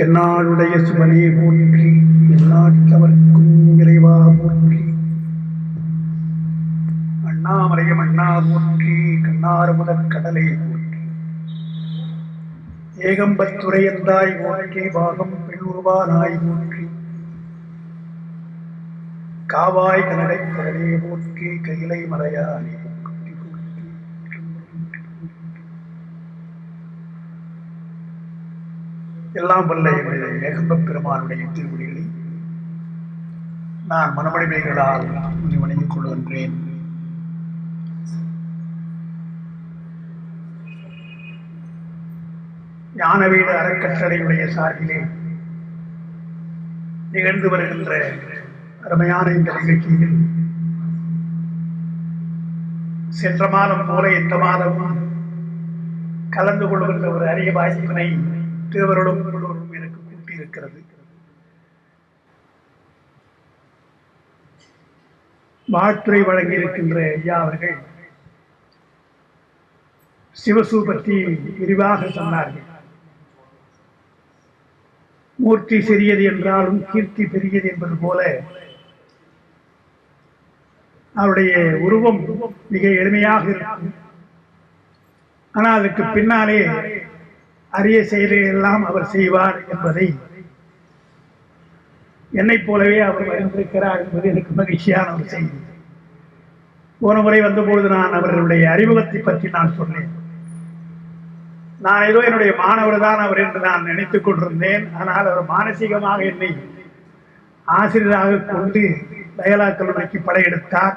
தென்னாடுடைய சுமனே போற்றி எந்நாட்டவர்க்கும் இறைவா போற்றி. அண்ணாமலையும் அண்ணா போற்றி கண்ணாறு முதற் கடலை போற்றி. ஏகம்பத்துறை எந்தாய் போற்றி பாகம் பெண்ணுருவானாய் போற்றி. காவாய் கனடை கடலே போற்றி கையிலை மலையானே போற்றி போற்றி எல்லாம் வல்ல என்னுடைய ஏகம்பப் பெருமானுடைய திருவடிகளை நான் மனமடிமைகளால் வணங்கிக் கொள்கின்றேன். ஞானவீடு அறக்கட்டளையுடைய சார்பிலே நிகழ்ந்து வருகின்ற அருமையான இந்த நிகழ்ச்சியில் சென்ற மாதம் போல இந்த மாதமும் கலந்து கொள்கின்ற ஒரு அரிய வாய்ப்பினை திருவருளும் உள்ளூரும் எனக்கு கூட்டியிருக்கிறது. வாழ்த்துறை வழங்கியிருக்கின்ற ஐயா அவர்கள் சிவசு பற்றி விரிவாக சொன்னார்கள். மூர்த்தி சிறியது என்றாலும் கீர்த்தி பெரியது என்பது போல அவருடைய உருவம் மிக எளிமையாக இருக்கும். ஆனால் அதுக்கு பின்னாலே அரிய செயலையெல்லாம் அவர் செய்வார் என்பதை என்னைப் போலவே அவர் அறிந்திருக்கிறார் என்பது எனக்கு மகிழ்ச்சியான ஒரு செய்தி. போன முறை வந்தபொழுது நான் அவர்களுடைய அறிமுகத்தை பற்றி நான் சொன்னேன். நான் ஏதோ என்னுடைய மாணவர் தான் அவர் என்று நான் நினைத்துக் கொண்டிருந்தேன். ஆனால் அவர் மானசீகமாக என்னை ஆசிரியராக கொண்டு தயலா கல்லூரிக்கு படையெடுத்தார்.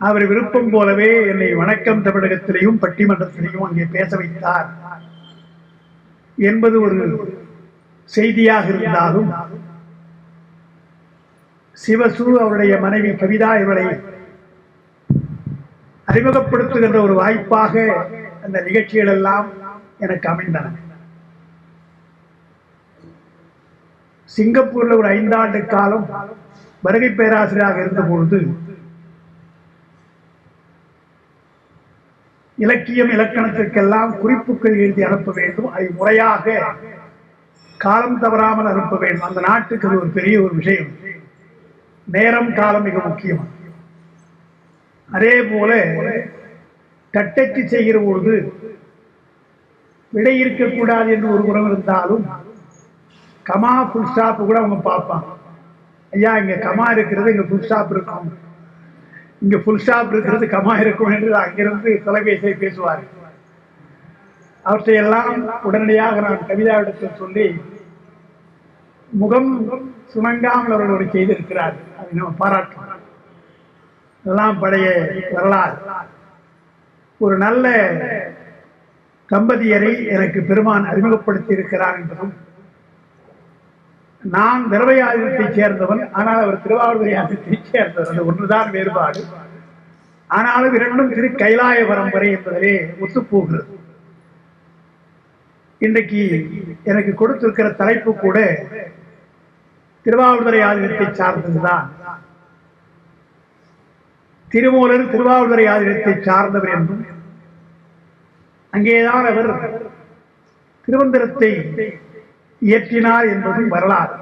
அவர் விருப்பம் போலவே என்னை வணக்கம் தமிழகத்திலேயும் பட்டிமன்றத்திலையும் அங்கே பேச வைத்தார். என்பது ஒரு செய்தியாக இருந்தாலும் சிவசு அவருடைய மனைவி கவிதா இவரை அறிமுகப்படுத்துகின்ற ஒரு வாய்ப்பாக அந்த நிகழ்ச்சிகள் எல்லாம் எனக்கு அமைந்தன. சிங்கப்பூர்ல ஒரு ஐந்தாண்டு காலம் வருகை பேராசிரியராக இருந்த பொழுது இலக்கியம் இலக்கணத்திற்கெல்லாம் குறிப்புகள் எழுதி அனுப்ப வேண்டும். அதை முறையாக காலம் தவறாமல் அனுப்ப வேண்டும். அந்த நாட்டுக்கு அது ஒரு பெரிய ஒரு விஷயம். நேரம் காலம் மிக முக்கியம். அதே போல தட்டச்சு செய்கிற பொழுது விடை இருக்கக்கூடாது என்று ஒரு புறம் இருந்தாலும் கமா ஃபுல் ஸ்டாப் கூட அவங்க பார்ப்பாங்க. ஐயா இங்க கமா இருக்கிறது இங்க ஃபுல் ஸ்டாப் இருக்கும். இங்க புல் ஸ்டாப் இருக்கிறது கமா இருக்கும் என்று அங்கிருந்து தொலைபேசியை பேசுவார். அவற்றையெல்லாம் உடனடியாக நான் கவிதாவிடத்தில் சொல்லி முகம் சுணங்காமல் அவர்கள் செய்திருக்கிறார். அதை நம்ம பாராட்டணும் எல்லாம் பழைய வரலாறு. ஒரு நல்ல தம்பதியரை எனக்கு பெருமான் அறிமுகப்படுத்தி இருக்கிறார் என்பதும் நான் திரவையாதிரத்தைச் சேர்ந்தவன் ஆனால் அவர் திருவாவூர் யாதிரத்தைச் சேர்ந்தவர் ஒன்றுதான் வேறுபாடு. ஆனாலும் இரண்டும் திரு கைலாய பரம்பரை என்பதிலே ஒத்துப்போகிறது இன்றைக்கு எனக்கு கொடுத்திருக்கிற தலைப்பு கூட திருவாவூரை ஆதிரத்தை சார்ந்ததுதான். திருமூலர் திருவாவூரை ஆதிரத்தை சார்ந்தவர் என்றும் அங்கேதான் அவர் திருவந்திரத்தை இயற்றினார் என்பதும் வரலாறு.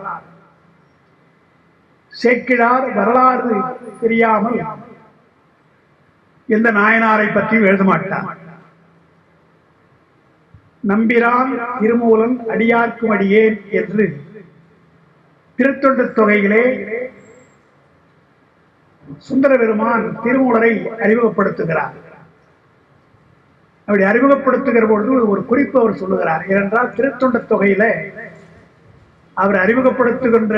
சேக்கிழார் வரலாறு தெரியாமல் எந்த நாயனாரை பற்றியும் எழுத மாட்டார். நம்பிரான் திருமூலன் அடியார்க்கும் அடியேன் என்று திருத்தொண்டு தொகையிலே சுந்தர பெருமான் திருமூலரை அறிமுகப்படுத்துகிறார். அப்படி அறிமுகப்படுத்துகிற பொழுது ஒரு குறிப்பு அவர் சொல்லுகிறார். ஏனென்றால் திருத்தொண்ட தொகையில அவர் அறிமுகப்படுத்துகின்ற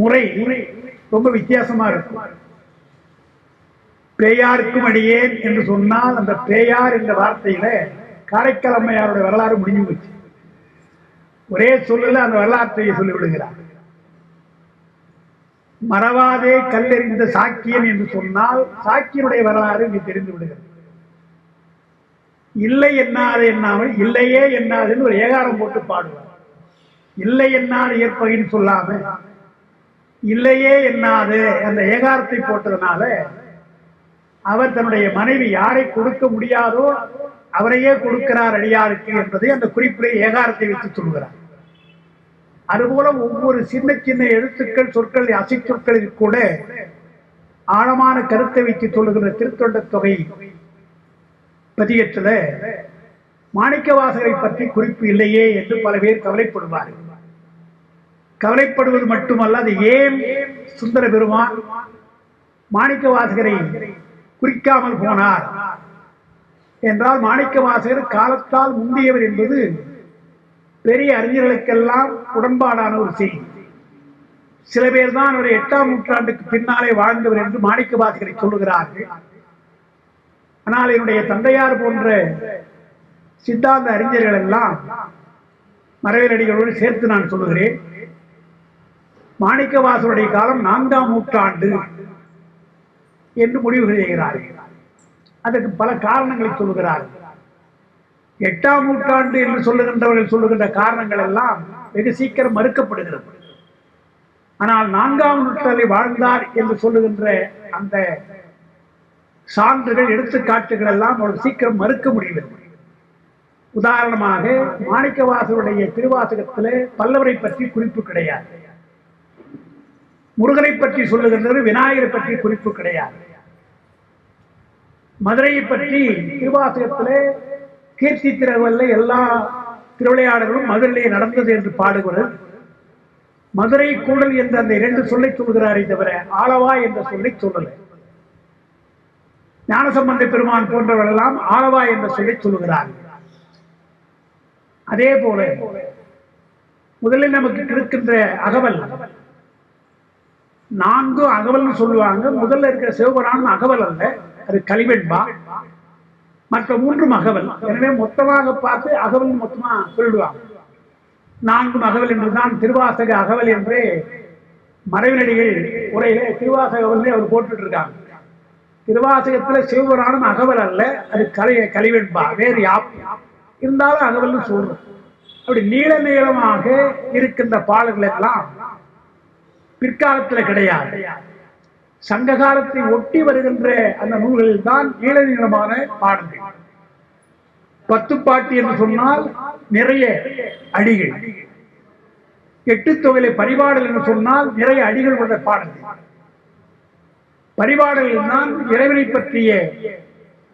முறை ரொம்ப வித்தியாசமா இருக்கும். பேயாருக்கும் அடியேன் என்று சொன்னால் அந்த பேயார் என்ற வார்த்தையில காரைக்கால் அம்மையாருடைய வரலாறு முடிஞ்சு போச்சு. ஒரே சொல்லல அந்த வரலாற்றை சொல்லிவிடுகிறார். மறவாதே கல்லெறிந்த சாக்கியன் என்று சொன்னால் சாக்கியனுடைய வரலாறு இங்கு தெரிந்து விடுகிறது. இல்லை என்னாது என்னாமல் இல்லையே என்னாதுன்னு ஒரு ஏகாரம் போட்டு பாடுவார். இல்லை என்னாது ஏற்பகின்னு சொல்லாம இல்லையே என்னாது அந்த ஏகாரத்தை போட்டதுனால அவர் தன்னுடைய மனைவி யாரை கொடுக்க முடியாதோ அவரையே கொடுக்கிறார் அடியாருக்கு என்பதை அந்த குறிப்பிலே ஏகாரத்தை வைத்து சொல்கிறார். அதுபோல ஒவ்வொரு சின்ன சின்ன எழுத்துக்கள் சொற்கள் அசை சொற்களில் கூட ஆழமான கருத்தை வைத்து சொல்லுகிற திருத்தொண்ட தொகை பதியத்துல மாணிக்கவாசகரை பற்றி குறிப்பு இல்லையே என்று பல பேர் கவலைப்படுவார்கள். கவலைப்படுவது மட்டுமல்ல அது ஏன் சுந்தர பெருமான் மாணிக்கவாசகரை குறிக்காமல் போனார்? என்றால் மாணிக்கவாசகர் காலத்தால் முந்தியவர் என்பது பெரிய அறிஞர்களுக்கெல்லாம் உடன்பாடான ஒரு செய்தி. சில பேர் தான் அவரை எட்டாம் நூற்றாண்டுக்கு பின்னாலே வாழ்ந்தவர் என்று மாணிக்கவாசகரை சொல்லுகிறார்கள். ஆனால் என்னுடைய தந்தையார் போன்ற சித்தாந்த அறிஞர்கள் எல்லாம் மறைவலடிகளோடு சேர்த்து நான் சொல்லுகிறேன். மாணிக்கவாசருடைய காலம் நான்காம் நூற்றாண்டு என்று முடிவு செய்கிறார்கள் அதற்கு பல காரணங்களை சொல்லுகிறார்கள் எட்டாம் நூற்றாண்டு என்று சொல்லுகின்றவர்கள் சொல்லுகின்ற காரணங்கள் எல்லாம் வெகு சீக்கிரம் மறுக்கப்படுகிறது. ஆனால் நான்காம் நூற்றாண்டில் வாழ்ந்தார் என்று சொல்லுகின்ற அந்த சான்றுகள் எடுத்துக்காட்டுகள் எல்லாம் அவ்வளவு சீக்கிரம் மறுக்க முடியவில்லை. உதாரணமாக மாணிக்கவாசருடைய திருவாசகத்திலே பல்லவரை பற்றி குறிப்பு கிடையாது. முருகனை பற்றி சொல்லுகின்றது விநாயகரை பற்றி குறிப்பு கிடையாது. மதுரையை பற்றி திருவாசகத்திலே கீர்த்தி திரவல்ல எல்லா திருவிளையாடல்களும் மதுரையிலே நடந்தது என்று பாடுகிறது மதுரை கூடல் என்ற அந்த இரண்டு சொல்லை சொல்கிறாரே தவிர ஆளவா என்ற சொல்லை சொல்லலை ஞானசம்பந்த பெருமான் போன்றவர்கள் எல்லாம் ஆளவா என்ற சொல்லை சொல்லுகிறார் அதே போல முதலில் நமக்கு இருக்கின்ற அகவல் நான்கு அகவல்னு சொல்லுவாங்க. முதல்ல இருக்கிற சிவபுராணம் அகவல் அல்ல. அது கலிவெண்பா மற்ற மூன்றும் அகவல். எனவே மொத்தமாக பார்த்து அகவல் மொத்தமா சொல்லிடுவாங்க நான்கும் அகவல் என்றுதான் திருவாசக அகவல் என்று மறைவினடிகள் உரையில திருவாசக அகவல்னே அவர் போட்டுட்டு இருக்காங்க திருவாசகத்துல சிவபுராணம் அகவல் அல்ல. அது கலை கலிவெண்பா வேறு யாப் இருந்தாலும் அகவல்னு சொல்றோம். அப்படி நீள நீளமாக இருக்கின்ற பாடல்கள் எல்லாம் பிற்காலத்துல கிடையாது. சங்க காலத்தை ஒட்டி வருகின்ற அந்த நூல்களில் தான் நீள பாடல்கள். பத்து பாட்டு என்று சொன்னால் நிறைய அடிகள். எட்டு தொகையில பரிபாடல் என்று சொன்னால் நிறைய அடிகள் உள்ள பாடல்கள். பரிபாடல் தான் இறைவனை பற்றிய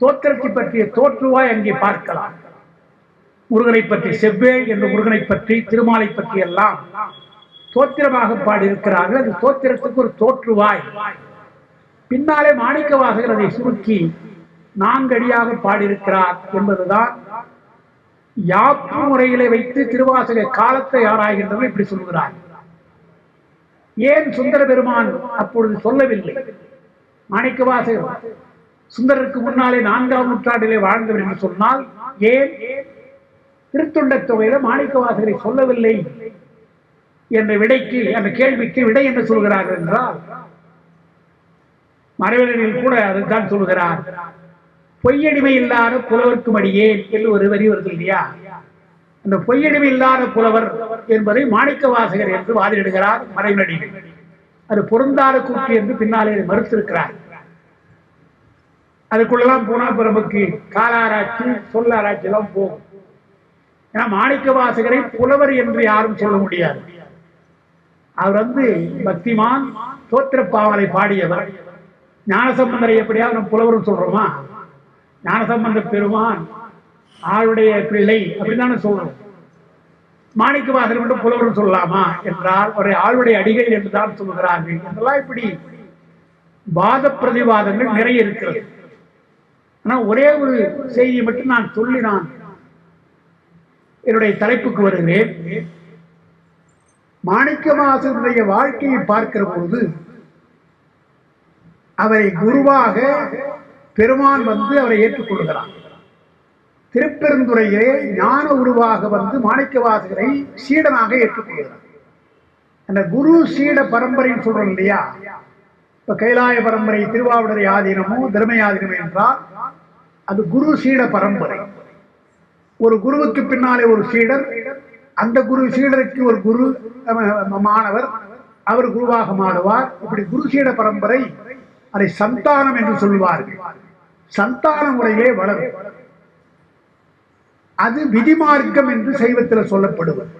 தோற்றத்தை பற்றிய தோற்றுவாய் அங்கே பார்க்கலாம். முருகனை பற்றி செவ்வே என்ற முருகனை பற்றி திருமாலை பற்றி எல்லாம் தோத்திரமாக பாடியிருக்கிறார்கள். அது தோத்திரத்துக்கு ஒரு தோற்றுவாய். பின்னாலே மாணிக்க வாசகர் அதை சுருக்கி நான்கடியாக பாடியிருக்கிறார் என்பதுதான் யாப்பு முறையிலே வைத்து திருவாசக காலத்தை ஆராய்கின்றவர் இப்படி சொல்கிறார். ஏன் சுந்தர பெருமான் அப்பொழுது சொல்லவில்லை? மாணிக்க வாசகர் சுந்தரருக்கு முன்னாலே நான்காம் நூற்றாண்டிலே வாழ்ந்தவர் என்று சொன்னால் ஏன்? திருத்தொண்ட தொகையில மாணிக்க வாசகரை சொல்லவில்லை. என்ற விடைக்கு அந்த கேள்விக்கு விடை என்ன சொல்கிறார் என்றால் மறைவர்களில் கூட அதுதான் சொல்கிறார். பொய்யடிமை இல்லாத புலவர்க்கும் அடியேன் என்று ஒரு வரி வருது இல்லையா? அந்த பொய்யடிமை இல்லாத புலவர் என்பதை மாணிக்க வாசகர் என்று வாதிடுகிறார் மறைவனடிகள் அது பொருந்தாத கூற்று என்று பின்னாலே மறுத்திருக்கிறார். அதுக்குள்ளெல்லாம் போனால் இப்ப நமக்கு காலாராய்ச்சி சொல்லாராய்ச்சி எல்லாம் போகும். ஏன்னா மாணிக்க வாசகரை புலவர் என்று யாரும் சொல்ல முடியாது. அவர் வந்து பக்திமான் தோத்திர பாவலை பாடியவர். ஞானசம்பந்தரை எப்படியாவது நம்ம புலவரும் சொல்றோமா? ஞானசம்பந்த பெருமான் ஆளுடைய பிள்ளை அப்படின்னு சொல்றோம். மாணிக்க வாசல் மட்டும் புலவரும் சொல்லலாமா என்றால் ஒரு ஆளுடைய அடிகள் என்றுதான் சொல்கிறார்கள் அதெல்லாம் இப்படி வாத பிரதிவாதங்கள் நிறைய இருக்கிறது. ஆனா ஒரே ஒரு செய்தியை மட்டும் நான் சொல்லி நான் என்னுடைய தலைப்புக்கு வருகிறேன். மாணிக்கவாசனுடைய வாழ்க்கையை பார்க்கிற போது அவரை குருவாக பெருமான் வந்து அவரை ஏற்றுக்கொள்கிறார் திருப்பெருந்துறையிலே ஞான உருவாக வந்து மாணிக்கவாசகரை சீடனாக ஏற்றுக்கொள்கிறார் அந்த குரு சீட பரம்பரைன்னு சொல்றோம் இல்லையா? இப்ப கைலாய பரம்பரை திருவாவூரை ஆதீனமோ ஆதீனமும் என்றால் அது குரு சீட பரம்பரை. ஒரு குருவுக்கு பின்னாலே ஒரு சீடர் அந்த குரு சீடருக்கு ஒரு குரு மாணவர் அவர் குருவாக மாறுவார். இப்படி குரு சீட பரம்பரை அதை சந்தானம் என்று சொல்வார்கள். சந்தான முறையிலே வளரும். அது விதிமார்க்கம் என்று சைவத்தில் சொல்லப்படுவது.